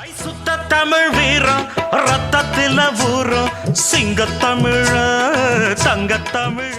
ஐ சுத்த தமிழ் வீரம் ரத்தத்தில தமிழ சிங்கத்தமிழ தமிழ.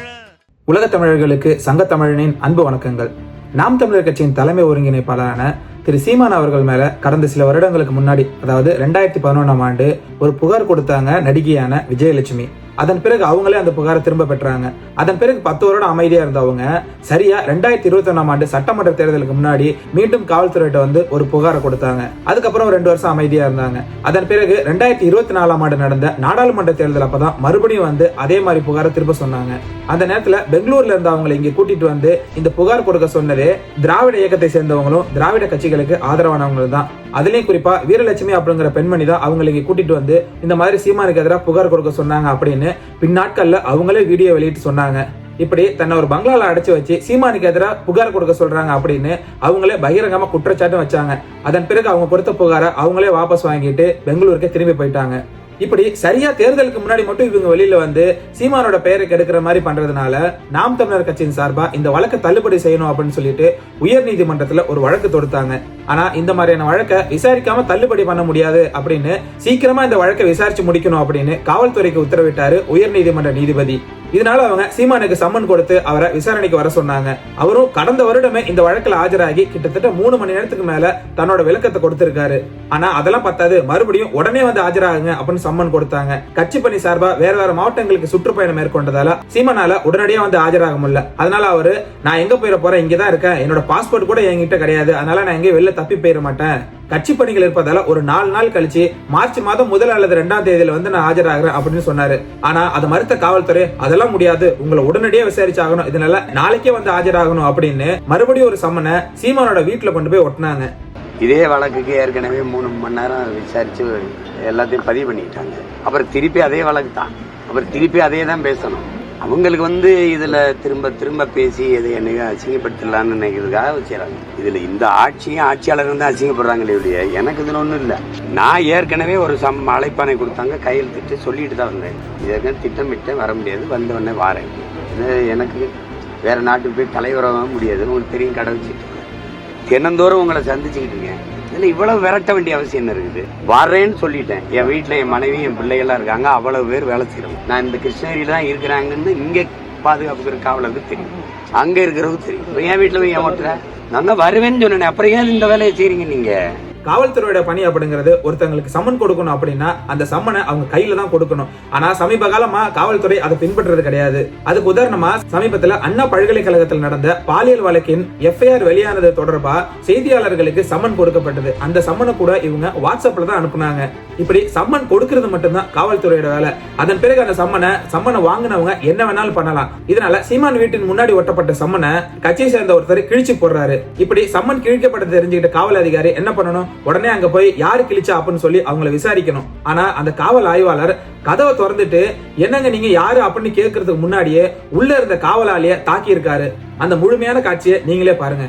உலக தமிழர்களுக்கு சங்க தமிழனின் அன்பு வணக்கங்கள். நாம் தமிழர் கட்சியின் தலைமை ஒருங்கிணைப்பாளரான திரு சீமான் அவர்கள் மேல கடந்த சில வருடங்களுக்கு முன்னாடி அதாவது ரெண்டாயிரத்தி பதினொன்றாம் ஆண்டு ஒரு புகார் கொடுத்தாங்க நடிகையான விஜயலட்சுமி. அதன் பிறகு அவங்களே அந்த புகாரை திரும்ப பெற்றாங்க. அதன் பிறகு பத்து வருடம் அமைதியா இருந்தவங்க சரியா ரெண்டாயிரத்தி இருபத்தி ஒன்றாம் ஆண்டு சட்டமன்ற தேர்தலுக்கு முன்னாடி மீண்டும் காவல்துறையிட்ட வந்து ஒரு புகாரை கொடுத்தாங்க. அதுக்கப்புறம் ரெண்டு வருஷம் அமைதியா இருந்தாங்க. அதன் பிறகு ரெண்டாயிரத்தி இருபத்தி நாலாம் ஆண்டு நடந்த நாடாளுமன்ற தேர்தல் அப்பதான் மறுபடியும் வந்து அதே மாதிரி புகாரை திரும்ப சொன்னாங்க. அந்த நேரத்துல பெங்களூர்ல இருந்து அவங்களை இங்க கூட்டிட்டு வந்து இந்த புகார் கொடுக்க சொன்னதே திராவிட இயக்கத்தை சேர்ந்தவங்களும் திராவிட கட்சிகளுக்கு ஆதரவானவங்களும் தான். அதுலேயும் குறிப்பாக வீரலட்சுமி அப்படிங்கிற பெண்மணி தான் அவங்களுக்கு கூட்டிகிட்டு கூட்டிட்டு வந்து இந்த மாதிரி சீமானுக்கு எதிராக புகார் கொடுக்க சொன்னாங்க அப்படின்னு பின்னாட்களில் அவங்களே வீடியோ வெளியிட்டு சொன்னாங்க. இப்படி தன்னை ஒரு பங்களால அடைச்சு வச்சு சீமானுக்கு எதிராக புகார் கொடுக்க சொல்றாங்க அப்படின்னு அவங்களே பகிரங்கமா குற்றச்சாட்டும் வச்சாங்க. அதன் பிறகு அவங்க கொடுத்த புகாரை அவங்களே வாபஸ் வாங்கிட்டு பெங்களூருக்கே திரும்பி போயிட்டாங்க. இப்படி சரியா தேர்தலுக்கு முன்னாடி மட்டும் இவங்க வெளியில வந்து சீமானோட பெயரை கெடுக்கிற மாதிரி பண்றதுனால நாம் தமிழர் கட்சியின் சார்பா இந்த வழக்கை தள்ளுபடி செய்யணும் அப்படின்னு சொல்லிட்டு உயர் நீதிமன்றத்துல ஒரு வழக்கு தொடுத்தாங்க. ஆனா இந்த மாதிரியான வழக்கை விசாரிக்காம தள்ளுபடி பண்ண முடியாது அப்படின்னு சீக்கிரமா இந்த வழக்கை விசாரிச்சு முடிக்கணும் அப்படின்னு காவல்துறைக்கு உத்தரவிட்டாரு உயர் நீதிமன்ற நீதிபதி. இதனால அவங்க சீமானுக்கு சம்மன் கொடுத்து அவரை விசாரணைக்கு வர சொன்னாங்க. அவரும் கடந்த வருடமே இந்த வழக்குல ஆஜராகி கிட்டத்தட்ட மூணு மணி நேரத்துக்கு மேல தன்னோட விளக்கத்தை கொடுத்திருக்காரு. ஆனா அதெல்லாம் பத்தாது. மறுபடியும் உடனே வந்து ஆஜராகுங்க அப்படின்னு சம்மன் கொடுத்தாங்க. கட்சி பணி சார்பா வேற வேற மாவட்டங்களுக்கு சுற்றுப்பயணம் மேற்கொண்டதால சீமானால உடனடியா வந்து ஆஜராக முடியல. அதனால அவரு நான் எங்க போயிட போறேன்? இங்கதான் இருக்கேன். என்னோட பாஸ்போர்ட் கூட என்கிட்ட கிடையாது. அதனால நான் எங்கேயும் வெளில தப்பி போயிட மாட்டேன். கட்சி பணிகள் இருப்பதால ஒரு நாலு நாள் கழிச்சு மார்ச் மாதம் முதல் அல்லது இரண்டாம் தேதியில வந்து நான் ஆஜராகிறேன் அப்படின்னு சொன்னாரு. ஆனா அதை மறுத்த காவல்துறை அதெல்லாம் முடியாது. உங்களை உடனடியே விசாரிச்சாகணும். இதனால நாளைக்கே வந்து ஆஜராகணும் அப்படின்னு மறுபடியும் ஒரு சம்மனை சீமானோட வீட்டுல கொண்டு போய் ஒட்டினாங்க. இதே வழக்குக்கு ஏற்கனவே மூணு மணி நேரம் விசாரிச்சு எல்லாத்தையும் பதிவு பண்ணிக்கிட்டாங்க அப்புறம் திருப்பி அதே வழக்கு தான். அப்புறம் திருப்பி அதே தான் பேசணும். அவங்களுக்கு வந்து இதில் திரும்ப திரும்ப பேசி இதை என்னையும் அசிங்கப்படுத்தலான்னு நினைக்கிறதுக்காக வச்சுறாங்க இதில் இந்த ஆட்சியும் ஆட்சியாளர் தான் அசிங்கப்படுறாங்களே இல்லையா எனக்கு இதில் ஒன்றும் இல்லை. நான் ஏற்கனவே ஒரு சம் அழைப்பானை கொடுத்தாங்க கையெழுத்திட்டு சொல்லிட்டு தான் வந்தேன். இதற்கு திட்டமிட்டேன் வர முடியாது வந்தவொடனே வாரேன். எனக்கு வேறு நாட்டுக்கு போய் தலைவராக முடியாது உங்களுக்கு தெரியும் கடை வச்சுட்டு தினந்தோறும் உங்களை சந்திச்சுக்கிட்டு இருக்கேன். இதில் இவ்வளவு விரட்ட வேண்டிய அவசியம் என்ன இருக்குது? வர்றேன்னு சொல்லிட்டேன். என் வீட்டில் என் மனைவி என் பிள்ளைகள்லாம் இருக்காங்க. அவ்வளவு பேர் வேலை செய்கிறோம் நான் இந்த கிருஷ்ணகிரியில் தான் இருக்கிறாங்கன்னு இங்கே பாதுகாப்புக்கிற காவலருக்கு தெரியும். அங்கே இருக்கிறவங்க தெரியும். என் வீட்டில் போய் ஏன் ஓட்டுறேன் நான் தான் வருவேன்னு சொன்னேன். அப்புறம் ஏன் இந்த வேலையை செய்கிறீங்க நீங்கள் காவல்துறையோட பணி அப்படிங்கிறது ஒருத்தங்களுக்கு சம்மன் கொடுக்கணும் அப்படின்னா அந்த சம்மனை அவங்க கையில தான் கொடுக்கணும். ஆனா சமீப காலமா காவல்துறை அதை பின்பற்றுறது கிடையாது. அதுக்கு உதாரணமா சமீபத்துல அண்ணா பல்கலைக்கழகத்தில் நடந்த பாலியல் வழக்கின் எஃப்ஐஆர் வெளியானது தொடர்பா செய்தியாளர்களுக்கு சம்மன் கொடுக்கப்பட்டது. அந்த சம்மனை கூட இவங்க வாட்ஸ்அப்ல தான் அனுப்புனாங்க. இப்படி சம்மன் கொடுக்கிறது மட்டும்தான் காவல்துறையோட வேலை. அதன் பிறகு அந்த சம்மனை சம்மனை வாங்கினவங்க என்ன வேணாலும் பண்ணலாம். இதனால சீமான் வீட்டின் முன்னாடி ஒட்டப்பட்ட சம்மனை கட்சியை சேர்ந்த ஒருத்தர் கிழிச்சு போடுறாரு. இப்படி சம்மன் கிழிக்கப்பட்டது தெரிஞ்சுக்கிட்ட காவல் அதிகாரி என்ன பண்ணணும்? உடனே அங்க போய் யாரு கிழிச்சா அப்படின்னு சொல்லி அவங்கள விசாரிக்கணும். ஆனா அந்த காவல் ஆய்வாளர் கதவை திறந்துட்டு என்னங்க நீங்க யாரு அப்படின்னு கேட்கறதுக்கு முன்னாடியே உள்ள இருந்த காவலாளிய தாக்கி இருக்காரு அந்த முழுமையான காட்சியை நீங்களே பாருங்க.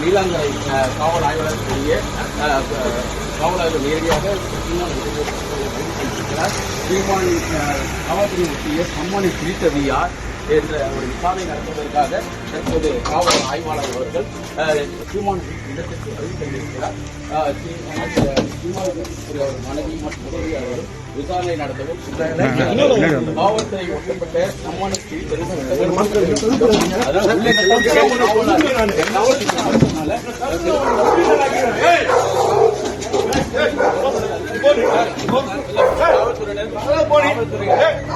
நீலாங்கரை காவல் ஆய்வாளர்களுடைய அஹ், காவல் ஆய்வு நேரடியாக தீர்மானம் வெளியிட்டிருக்கிறார். காவல்துறை பிரித்தது யார் என்ற ஒரு விசாரணை நடத்துவதற்காக தற்போது காவல் ஆய்வாளர் அவர்கள் சீமான் இடத்திற்கு வருகை தந்திருக்கிறார் சீமான் மனைவி மற்றும் விசாரணை நடத்தவும் காவல்துறை ஒட்டப்பட்ட சம்மனை பிரித்தது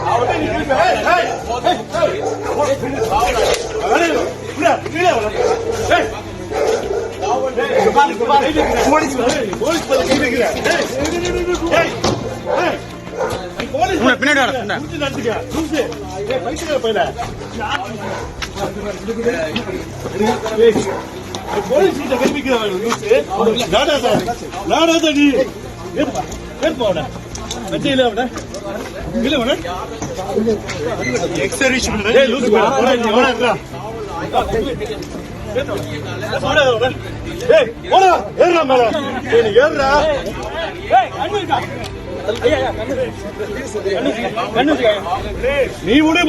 அதான் உள்ளே நீ? விடு முதல்ல போய்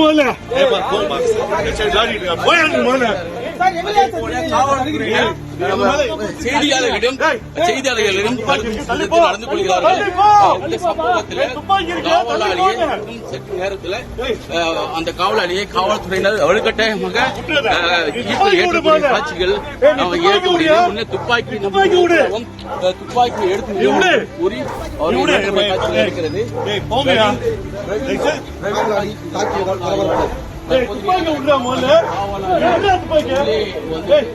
முதல்ல. அதே போல காவல்துறையினர் நம்ம செய்தியாளர்களிடம் செய்தியாளர்களிடம் நடந்து கொள்கிறார்கள் இந்த சம்பவத்தில் காவலாளியை சற்று நேரத்தில் அந்த காவலாளியை காவல்துறையினர் வலுக்கட்டாயமாக ஏற்றக்கூடிய காட்சிகள் முன்னே துப்பாக்கி துப்பாக்கி எடுத்து கூறி ஏற்றக்கூடிய காட்சிகள் இருக்கிறது துப்பாக்கி விடுறா முதல்ல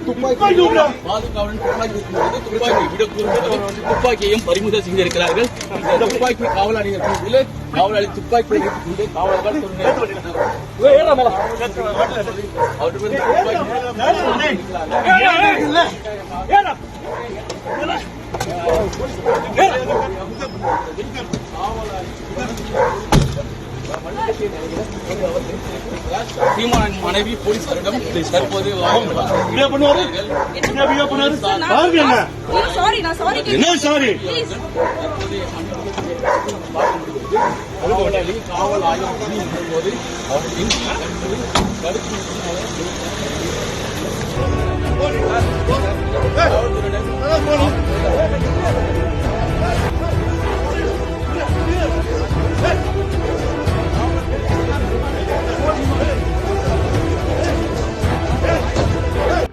துப்பாக்கி விடுறா பாதுகாவலன் துப்பாக்கி துப்பாக்கி விடக்கூடாது துப்பாக்கியையும் பறிமுதல் செய்திருக்கிறார்கள் துப்பாக்கி காவலாளிகள் மீதில் காவலாளி துப்பாக்கி கொண்டு காவலர்கள் அவர்கள் ஏடா சீமானின் மனைவி போலீசாரிடம் தற்போது என்ன சாரி காவல் ஆய்வு போது அவர்கள்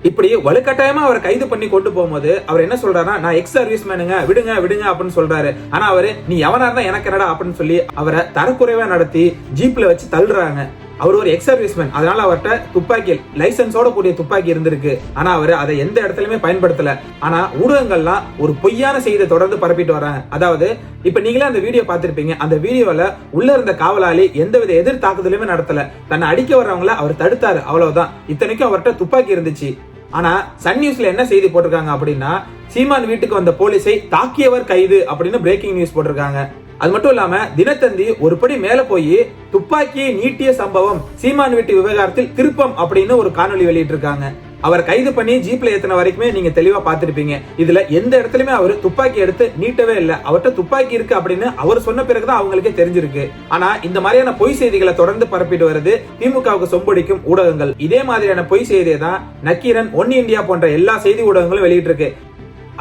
இப்படி வலுக்கட்டாயமா அவரை கைது பண்ணி கொண்டு போகும்போது அவர் என்ன சொல்றாருன்னா நான் எக்ஸ் சர்வீஸ் மேனுங்க விடுங்க விடுங்க அப்படின்னு சொல்றாரு. ஆனா அவரு நீ எவனா இருந்தா எனக்கு என்னடா அப்படின்னு சொல்லி அவரை தரக்குறைவா நடத்தி ஜீப்ல வச்சு தள்ளுறாங்க. அவர் ஒரு எக்ஸ் சர்வீஸ்மேன் அதனால அவர்கிட்ட துப்பாக்கி லைசன்ஸோட கூடிய துப்பாக்கி இருந்திருக்கு. ஆனா அவர் அதை எந்த இடத்துலயுமே பயன்படுத்தல. ஆனா ஊடகங்கள்லாம் ஒரு பொய்யான செய்தியை தொடர்ந்து பரப்பிட்டு வராங்க. அதாவது இப்ப நீங்களே அந்த வீடியோ பார்த்திருப்பீங்க. அந்த வீடியோல உள்ள இருந்த காவலாளி எந்தவித எதிர் தாக்குதலுமே நடத்தல. தன்னை அடிக்க வர்றவங்கள அவர் தடுத்தாரு. அவ்வளவுதான். இத்தனைக்கும் அவர்கிட்ட துப்பாக்கி இருந்துச்சு. ஆனா சன் நியூஸ்ல என்ன செய்தி போட்டிருக்காங்க அப்படின்னா சீமான் வீட்டுக்கு வந்த போலீஸை தாக்கியவர் கைது அப்படின்னு பிரேக்கிங் நியூஸ் போட்டிருக்காங்க. அது மட்டும் இல்லாம தினத்தந்தி ஒரு படி மேல போய் துப்பாக்கியை நீட்டிய சம்பவம் சீமான் வீட்டு விவகாரத்தில் திருப்பம் அப்படின்னு ஒரு காணொளி வெளியிட்டிருக்காங்க. அவர் கைது பண்ணி ஜீப்ல ஏத்தின வரைக்குமே நீங்க தெளிவா பார்த்திருப்பீங்க. இதுல எந்த இடத்துலயுமே அவர் துப்பாக்கி எடுத்து நீட்டவே இல்லை. அவர்கிட்ட துப்பாக்கி இருக்கு அப்படின்னு அவர் சொன்ன பிறகுதான் அவங்களுக்கே தெரிஞ்சிருக்கு. ஆனா இந்த மாதிரியான பொய் செய்திகளை தொடர்ந்து பரப்பிட்டு வருது திமுகவுக்கு சொம்படிக்கும் ஊடகங்கள். இதே மாதிரியான பொய் செய்தியை தான் நக்கீரன் ஒன் இந்தியா போன்ற எல்லா செய்தி ஊடகங்களும் வெளியிட்டு இருக்கு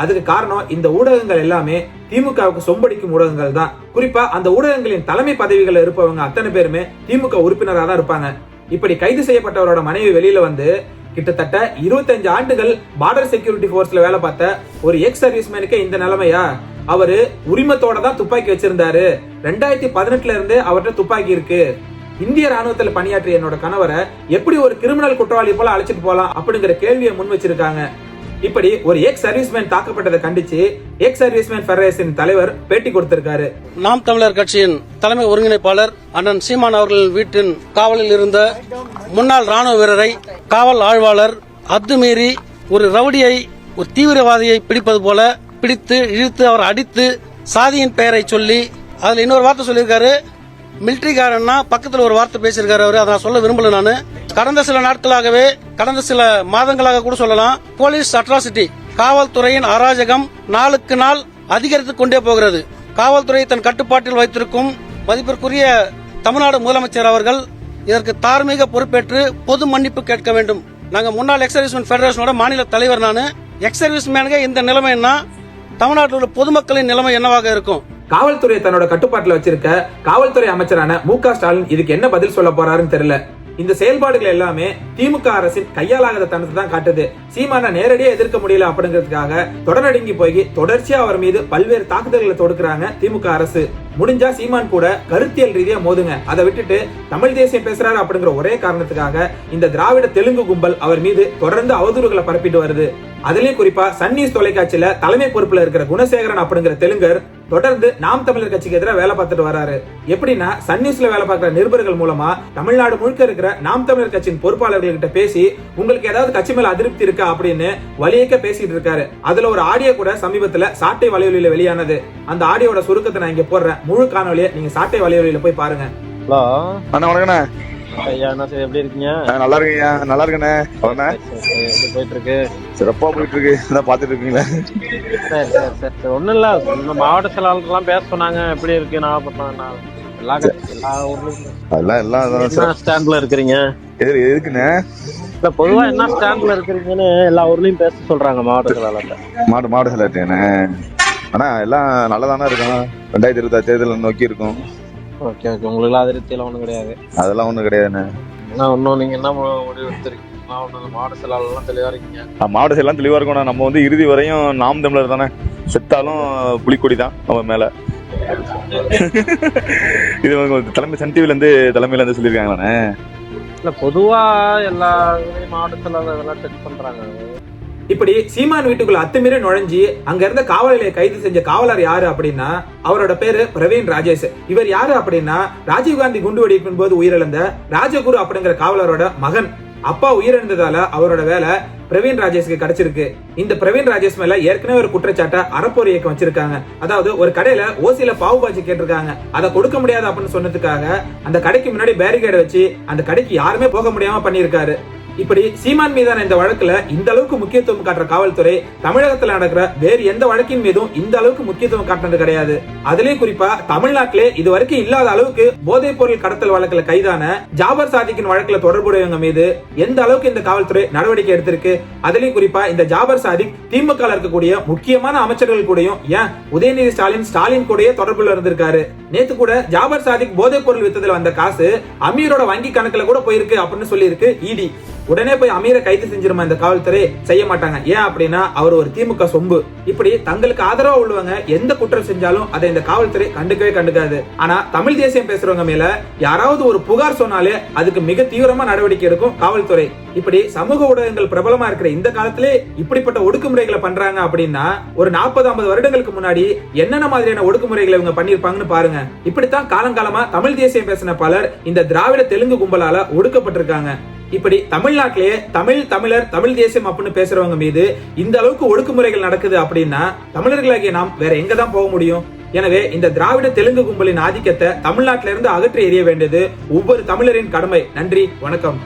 அதுக்கு காரணம் இந்த ஊடகங்கள் எல்லாமே திமுகவுக்கு சொம்படிக்கும் ஊடகங்கள் தான். குறிப்பா அந்த ஊடகங்களின் தலைமை பதவிகள் இருப்பவங்க அத்தனை பேருமே திமுக உறுப்பினராக தான் இருப்பாங்க. இப்படி கைது செய்யப்பட்டவரோட மனைவி வெளியில வந்து கிட்டத்தட்ட 25 ஆண்டுகள் பார்டர் செக்யூரிட்டி போர்ஸ்ல வேலை பார்த்த ஒரு எக்ஸ் சர்வீஸ்மேனுக்கு இந்த நிலைமையா? அவரு உரிமத்தோட தான் துப்பாக்கி வச்சிருந்தாரு. ரெண்டாயிரத்தி பதினெட்டுல இருந்து அவர்கிட்ட துப்பாக்கி இருக்கு. இந்திய ராணுவத்தில் பணியாற்றிய என்னோட கணவரை எப்படி ஒரு கிரிமினல் குற்றவாளி போல அழைச்சிட்டு போலாம் அப்படிங்கிற கேள்வியை முன் வச்சிருக்காங்க. இப்படி ஒரு எக்ஸ் சர்வீஸ்மேன் தாக்கப்பட்டதை கண்டிச்சு எக்ஸ் சர்வீஸ்மேன் ஃபெடரேஷன் தலைவர் பேட்டி கொடுத்திருக்காரு. நாம் தமிழர் கட்சியின் தலைமை ஒருங்கிணைப்பாளர் அண்ணன் சீமான் அவர்கள் வீட்டின் காவலில் இருந்த முன்னாள் ராணுவ வீரரை காவல் ஆய்வாளர் அத்துமீறி ஒரு ரவுடியை ஒரு தீவிரவாதியை பிடிப்பது போல பிடித்து இழுத்து அவர் அடித்து சாதியின் பெயரை சொல்லி அதுல இன்னொரு வார்த்தை சொல்லியிருக்காரு. மிலிட்டரிக்காரன்னா பக்கத்துல ஒரு வார்த்தை பேசியிருக்காரு அவர். அதை நான் சொல்ல விரும்பல நான். கடந்த சில நாட்களாகவே கடந்த சில மாதங்களாக கூட சொல்லலாம் போலீஸ் அட்ராசிட்டி காவல்துறையின் அராஜகம் நாளுக்கு நாள் அதிகரித்துக் கொண்டே போகிறது. காவல்துறை தன் கட்டுப்பாட்டில் வைத்திருக்கும் மதிப்பிற்குரிய தமிழ்நாடு முதலமைச்சர் அவர்கள் இதற்கு தார்மீக பொறுப்பேற்று பொது மன்னிப்பு கேட்க வேண்டும். நாங்க முன்னாள் எக்ஸர்வீஸ்மேன் ஃபெடரேஷனோட மாநில தலைவர் நானு. எக்ஸர்வீஸ் சர்வீஸ்மேனுக்கு இந்த நிலைமைன்னா தமிழ்நாட்டில் உள்ள பொதுமக்களின் நிலைமை என்னவாக இருக்கும்? காவல்துறை தன்னோட கட்டுப்பாட்டில் வச்சிருக்க காவல்துறை அமைச்சரான மு க ஸ்டாலின் இதுக்கு என்ன பதில் சொல்ல போறாருன்னு தெரியல. இந்த செயல்பாடுகள் எல்லாமே திமுக அரசின் கையாலாகாத தனத்தை தான் காட்டுது. சீமான நேரடியா எதிர்க்க முடியல அப்படிங்கிறதுக்காக தொடரடுங்கி போய் தொடர்ச்சியா அவர் மீது பல்வேறு தாக்குதல்களை தொடுக்கிறாங்க திமுக அரசு. முடிஞ்சா சீமான் கூட கருத்தியல் ரீதியா மோதுங்க. அதை விட்டுட்டு தமிழ் தேசியம் பேசுறாரு அப்படிங்கிற ஒரே காரணத்துக்காக இந்த திராவிட தெலுங்கு கும்பல் அவர் மீது தொடர்ந்து அவதூறுகளை பரப்பிட்டு வருது. அதுலயும் குறிப்பா சன் நியூஸ் தொலைக்காட்சியில தலைமை பொறுப்புல இருக்கிற குணசேகரன் அப்படிங்கிற தெலுங்கர் தொடர்ந்து நாம் தமிழர் கட்சிக்கு எதிராக வேலை பார்த்துட்டு வராரு. எப்படின்னா சன் நியூஸ்ல வேலை பார்க்கிற நிருபர்கள் மூலமா தமிழ்நாடு முழுக்க இருக்கிற நாம் தமிழர் கட்சியின் பொறுப்பாளர்கள் கிட்ட பேசி உங்களுக்கு ஏதாவது கட்சி மேல அதிருப்தி இருக்கா அப்படின்னு வலியக்க பேசிட்டு இருக்காரு. அதுல ஒரு ஆடியோ கூட சமீபத்துல சாட்டை வலையொலியில வெளியானது. அந்த ஆடியோட சுருக்கத்தை நான் இங்க போடுறேன். முழு காணொலியை நீங்க சாட்டை வலையொலியில போய் பாருங்க. ஹலோ. அண்ணா வணக்கண்ணே. ஐயா என்ன சார் எப்படி இருக்கீங்க? நல்லா இருக்கீங்க நல்லா இருக்கண்ணே. அவண்ணே எப்படி போயிட்டு இருக்கு சிறப்பா போயிட்டு இருக்கு இதான் பாத்துட்டு இருக்கீங்களா? சரி சரி சரி சரி. ஒன்றும் இல்லை. இந்த மாவட்ட செயலாளர்லாம் பேச சொன்னாங்க. எப்படி இருக்கு நான் எல்லா கட்சி- எல்லா ஊர்லயும் அதெல்லாம் எல்லாம் என்ன. ஸ்டாண்ட்ல இருக்கிறீங்க? எது எதுக்குண்ணே? இல்ல பொதுவா என்ன ஸ்டாண்ட்ல இருக்கிறீங்கன்னு எல்லா ஊர்லயும் பேச சொல்றாங்க மாவட்ட செயலாளர்கிட்ட மாடு மாடு செலக்டேண்ணே ஆனா எல்லாம் நல்லதானே இருக்கும் ரெண்டாயிரத்தி இருபத்தாறு தேர்தல் நோக்கி இருக்கும். Okay okay. உங்களுக்கு அதிருப்தியெல்லாம் ஒண்ணும் கிடையாது. அதெல்லாம் ஒண்ணும் கிடையாதுண்ணே. என்ன இன்னும் நீங்க என்ன முடிவு எடுத்திருக்கீங்க? ஒண்ணு மாவட்ட செயலாளர்லாம் தெளிவா இருக்கீங்க. ஆ, மாவட்ட சைடு எல்லாம் தெளிவா இருக்கணும் நம்ம வந்து இறுதி வரையும் நாம் தமிழர் தானே. செத்தாலும் புலிக்கொடி தான் நம்ம மேல. இது தலைமை சன் டிவில இருந்து தலைமையில இருந்து சொல்லியிருக்காங்களாண்ணே. இல்ல பொதுவா எல்லா இதுலயும் மாவட்ட செயலாளர் இதெல்லாம் செக் பண்றாங்க. இப்படி சீமான் வீட்டுக்குள்ள அத்துமீறி நுழைஞ்சி அங்க இருந்த காவல் நிலைய கைது செஞ்ச காவலர் யாரு அப்படின்னா அவரோட பேரு பிரவீன் ராஜேஷ். இவர் யாரு அப்படின்னா ராஜீவ்காந்தி குண்டு வெடிப்பின் போது உயிரிழந்த ராஜகுரு அப்படிங்கிற காவலரோட மகன். அப்பா உயிரிழந்ததால அவரோட வேலை பிரவீன் ராஜேஷ்க்கு கிடைச்சிருக்கு. இந்த பிரவீன் ராஜேஷ் மேல ஏற்கனவே ஒரு குற்றச்சாட்டை அறப்போர் இயக்கம் வச்சிருக்காங்க. அதாவது ஒரு கடையில ஓசியில பாவு பாஜி கேட்டிருக்காங்க. அதை கொடுக்க முடியாது அப்படின்னு சொன்னதுக்காக அந்த கடைக்கு முன்னாடி பேரிகேட் வச்சு அந்த கடைக்கு யாருமே போக முடியாம பண்ணியிருக்காரு. இப்படி சீமான் மீதான இந்த வழக்குல இந்த அளவுக்கு முக்கியத்துவம் காட்டுற காவல்துறை தமிழகத்துல நடக்கிற வேறு எந்த வழக்கின் மீதும் இந்த அளவுக்கு முக்கியத்துவம் காட்டினது கிடையாது. அதுலயும் குறிப்பா தமிழ்நாட்டிலே இது வரைக்கும் இல்லாத அளவுக்கு போதைப் பொருள் கடத்தல் வழக்குல கைதான ஜாபர் சாதிக்கின் வழக்குல தொடர்புடையவங்க மீது எந்த அளவுக்கு இந்த காவல்துறை நடவடிக்கை எடுத்திருக்கு? அதுலயும் குறிப்பா இந்த ஜாபர் சாதிக் திமுக இருக்கக்கூடிய முக்கியமான அமைச்சர்கள் கூடயும் ஏன் உதயநிதி ஸ்டாலின் ஸ்டாலின் கூடயே தொடர்புல இருந்திருக்காரு. நேத்து கூட ஜாபர் சாதிக் போதைப் பொருள் வித்ததுல வந்த காசு அமீரோட வங்கி கணக்குல கூட போயிருக்கு அப்படின்னு சொல்லி இருக்கு இடி. உடனே போய் அமீரை கைது செஞ்சிருமா இந்த காவல்துறை? செய்ய மாட்டாங்க. ஏன் அப்படின்னா அவர் ஒரு திமுக சொம்பு. இப்படி தங்களுக்கு ஆதரவா உள்ளவங்க எந்த குற்றம் செஞ்சாலும் அதை இந்த காவல்துறை கண்டுக்கவே கண்டுக்காது. ஆனா தமிழ் தேசியம் பேசுறவங்க மேல யாராவது ஒரு புகார் சொன்னாலே அதுக்கு மிக தீவிரமா நடவடிக்கை எடுக்கும் காவல்துறை. இப்படி சமூக ஊடகங்கள் பிரபலமா இருக்கிற இந்த காலத்திலே இப்படிப்பட்ட ஒடுக்குமுறைகளை பண்றாங்க அப்படின்னா ஒரு நாற்பது ஐம்பது வருடங்களுக்கு முன்னாடி என்னென்ன மாதிரியான ஒடுக்குமுறைகளை இவங்க பண்ணிருப்பாங்கன்னு பாருங்க. இப்படித்தான் காலங்காலமா தமிழ் தேசியம் பேசின பலர் இந்த திராவிட தெலுங்கு கும்பலால ஒடுக்கப்பட்டிருக்காங்க. இப்படி தமிழ்நாட்டிலேயே தமிழ் தமிழர் தமிழ் தேசியம் அப்படின்னு பேசுறவங்க மீது இந்த அளவுக்கு ஒடுக்குமுறைகள் நடக்குது அப்படின்னா தமிழர்களாகிய நாம் வேற எங்க தான் போக முடியும்? எனவே இந்த திராவிட தெலுங்கு கும்பலின் ஆதிக்கத்தை தமிழ்நாட்டிலிருந்து அகற்றி எறிய வேண்டியது ஒவ்வொரு தமிழரின் கடமை. நன்றி வணக்கம்.